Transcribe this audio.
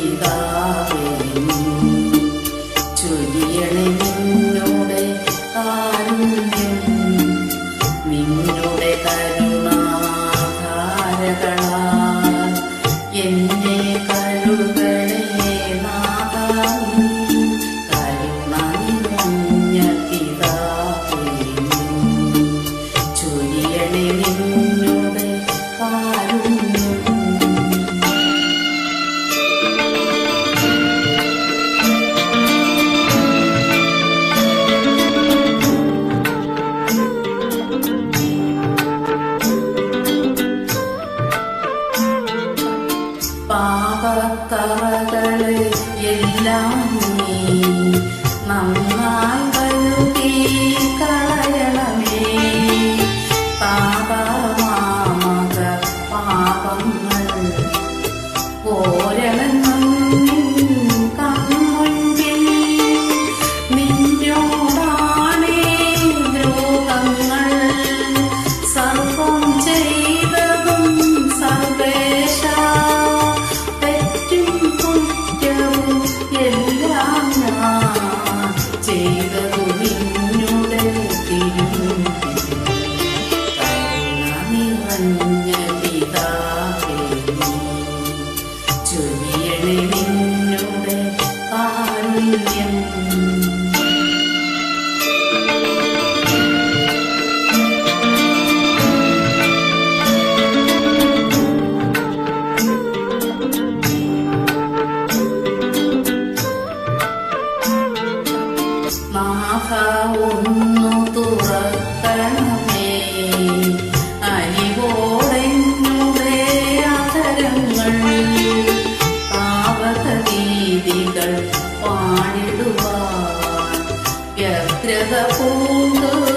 പിതാവേ ചൊല്ലിയണേ പാവത്തവകളെ എല്ലാം നീ നന്നായി കഴുകി കളയണമേ. പാപമാമക പാപങ്ങൾ പോരണ 流 Yeah,